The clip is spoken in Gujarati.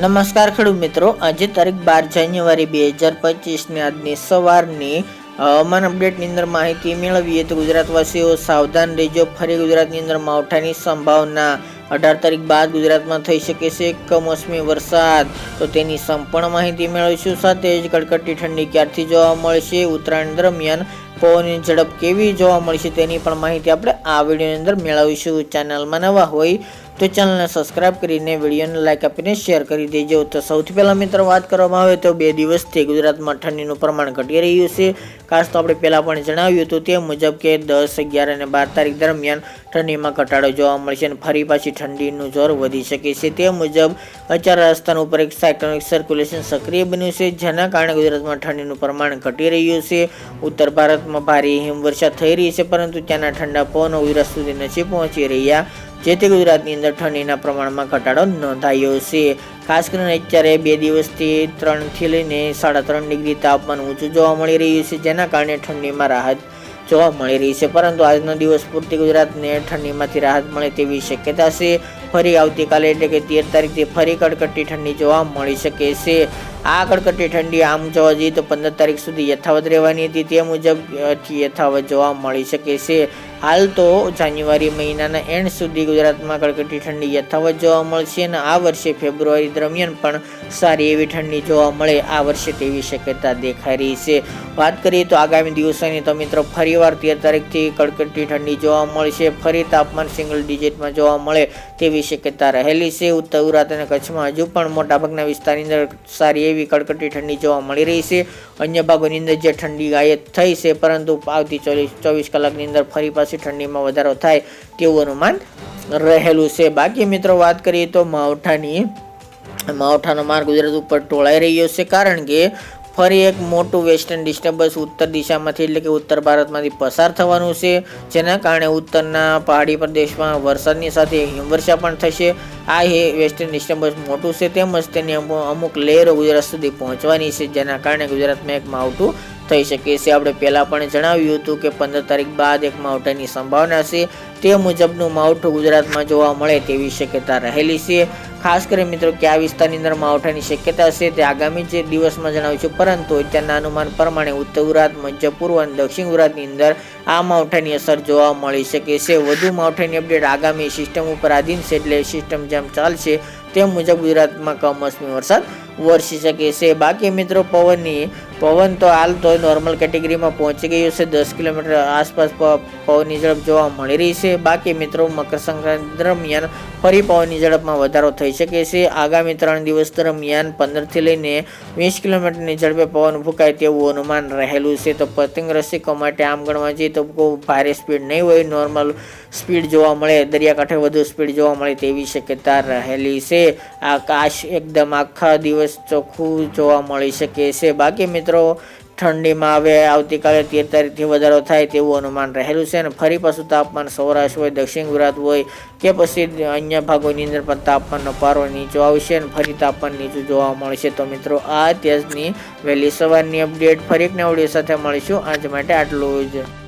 નમસ્કાર ખેડૂત મિત્રો. આજે તારીખ બાર જાન્યુઆરી બે હજાર પચીસની આજની સવારની હવામાન અપડેટની અંદર માહિતી મેળવીએ તો ગુજરાતવાસીઓ સાવધાન રહેજો. ફરી ગુજરાતની અંદર માવઠાની સંભાવના. અઢાર તારીખ બાદ ગુજરાતમાં થઈ શકે છે કમોસમી વરસાદ. તો તેની સંપૂર્ણ માહિતી મેળવીશું. સાથે જ કડકડતી ઠંડી ક્યારથી જોવા મળશે? ઉત્તરાયણ દરમિયાન પવનની ઝડપ કેવી જોવા મળશે તેની પણ માહિતી આપણે આ વિડીયોની અંદર મેળવીશું. ચેનલમાં નવા હોય તો ચેનલને સબસ્ક્રાઇબ કરીને વિડીયોને લાઇક આપીને શેર કરી દેજો. તો સૌથી પહેલાં મિત્રો વાત કરવામાં આવે તો બે દિવસથી ગુજરાતમાં ઠંડીનું પ્રમાણ ઘટી રહ્યું છે. ખાસ તો આપણે પહેલાં પણ જણાવ્યું હતું તે મુજબ કે દસ, અગિયાર અને બાર તારીખ દરમિયાન ઠંડીમાં ઘટાડો જોવા મળશે અને ફરી પાછી ઠંડીનું જોર વધી શકે છે. તે મુજબ અચાર રાજસ્થાન ઉપર એક સાયક્લોનિક સર્ક્યુલેશન સક્રિય બન્યું છે, જેના કારણે ગુજરાતમાં ઠંડીનું પ્રમાણ ઘટી રહ્યું છે. ઉત્તર ભારતમાં ભારે હિમવર્ષા થઈ રહી છે, પરંતુ ત્યાંના ઠંડા પવનો ગુજરાત સુધી નથી પહોંચી રહ્યા. જેથી ગુજરાતની અંદર ઠંડીના પ્રમાણમાં ઘટાડો નોંધાયો છે. ખાસ કરીને અત્યારે બે દિવસથી ત્રણથી લઈને સાડા ત્રણ ડિગ્રી તાપમાન ઊંચું જોવા મળી રહ્યું છે, જેના કારણે ઠંડીમાં રાહત જોવા મળી રહી છે. પરંતુ આજનો દિવસ પૂરતી ગુજરાતને ઠંડીમાંથી રાહત મળે તેવી શક્યતા છે. ફરી આવતીકાલે એટલે કે તેર તારીખથી ફરી કડકડતી ઠંડી જોવા મળી શકે છે. આ કડકડતી ઠંડી આમ જોવા જઈએ તો પંદર તારીખ સુધી યથાવત રહેવાની હતી. તે મુજબ યથાવત જોવા મળી શકે છે. હાલ તો જાન્યુઆરી મહિનાના એન્ડ સુધી ગુજરાતમાં કડકડતી ઠંડી યથાવત જોવા મળશે અને આ વર્ષે ફેબ્રુઆરી દરમિયાન પણ સારી એવી ઠંડી જોવા મળે. આ વર્ષે તેવી શક્યતા દેખાઈ રહી છે. વાત કરીએ તો આગામી દિવસોની તો મિત્રો ફરીવાર તેર તારીખથી કડકડતી ઠંડી જોવા મળશે. ફરી તાપમાન સિંગલ ડિજિટમાં જોવા મળે તેવી શક્યતા રહેલી છે. ઉત્તર ગુજરાત અને કચ્છમાં હજુ પણ મોટાભાગના વિસ્તારની અંદર સારી એવી કડકડતી ઠંડી જોવા મળી રહી છે. અન્ય ભાગોની અંદર જે ઠંડી ગાયબ થઈ છે, પરંતુ આવતી ચોવીસ ચોવીસ કલાકની અંદર ફરી પાછી ઠંડીમાં વધારો થાય તેવું અનુમાન રહેલું છે. બાકી મિત્રો વાત કરીએ તો માવઠાની. માવઠાનો માર્ગ ગુજરાત ઉપર ટોળાઈ રહ્યો છે, કારણ કે ફરી એક મોટું વેસ્ટર્ન ડિસ્ટર્બન્સ ઉત્તર દિશામાંથી એટલે કે ઉત્તર ભારતમાંથી પસાર થવાનું છે, જેના કારણે ઉત્તરના પહાડી પ્રદેશમાં વરસાદની સાથે હિમવર્ષા પણ થશે. આ એ વેસ્ટર્ન ડિસ્ટર્બન્સ મોટું છે, તેમજ તેની અમુક લહેરો ગુજરાત સુધી પહોંચવાની છે, જેના કારણે ગુજરાતમાં એક માવઠું થઈ શકે છે. આપણે પહેલાં પણ જણાવ્યું હતું કે પંદર તારીખ બાદ એક માવઠાની સંભાવના છે. તે મુજબનું માવઠું ગુજરાતમાં જોવા મળે તેવી શક્યતા રહેલી છે. ખાસ કરી મિત્રો, કયા વિસ્તારની અંદર માવઠાની શક્યતા છે તે આગામી જે દિવસમાં જણાવ્યું છે પરંતુ અત્યારના અનુમાન પ્રમાણે ઉત્તર ગુજરાત, મધ્ય પૂર્વ અને દક્ષિણ ગુજરાતની અંદર આ માવઠાની અસર જોવા મળી શકે છે. વધુ માવઠાની અપડેટ આગામી સિસ્ટમ ઉપર આધીન છે એટલે સિસ્ટમ જેમ ચાલશે તે મુજબ ગુજરાતમાં કમોસમી વરસાદ વરસી શકે છે. બાકી મિત્રો, પવનની પવન તો હાલ તો નોર્મલ કેટેગરીમાં પહોંચી ગયું છે. દસ કિલોમીટર આસપાસ પવનની ઝડપ જોવા મળી રહી છે. બાકી મિત્રો, મકર સંક્રાંતિ દરમિયાન ફરી પવનની ઝડપમાં વધારો થઈ શકે છે. આગામી ત્રણ દિવસ દરમિયાન પંદરથી લઈને વીસ કિલોમીટરની ઝડપે પવન ફૂંકાય તેવું અનુમાન રહેલું છે. તો પતંગ રસિકો માટે આમ ગણવા જઈએ તો ભારે સ્પીડ નહીં હોય. નોર્મલ સ્પીડ જોવા મળે, દરિયાકાંઠે વધુ સ્પીડ જોવા મળે તેવી શક્યતા રહેલી છે. આકાશ એકદમ આખા દિવસ ચોખ્ખું જોવા મળી શકે છે. બાકી મિત્રો ઠંડીમાં હવે આવતીકાલે તેર તારીખથી વધારો થાય તેવું અનુમાન રહેલું છે અને ફરી પાછું તાપમાન સૌરાષ્ટ્ર હોય, દક્ષિણ ગુજરાત હોય કે પછી અન્ય ભાગોની અંદર પણ તાપમાનનો પારો નીચો આવશે અને ફરી તાપમાન નીચું જોવા મળશે. તો મિત્રો, આ અત્યારની વહેલી સવારની અપડેટ ફરી એક નવડીઓ સાથે મળીશું. આજ માટે આટલું જ.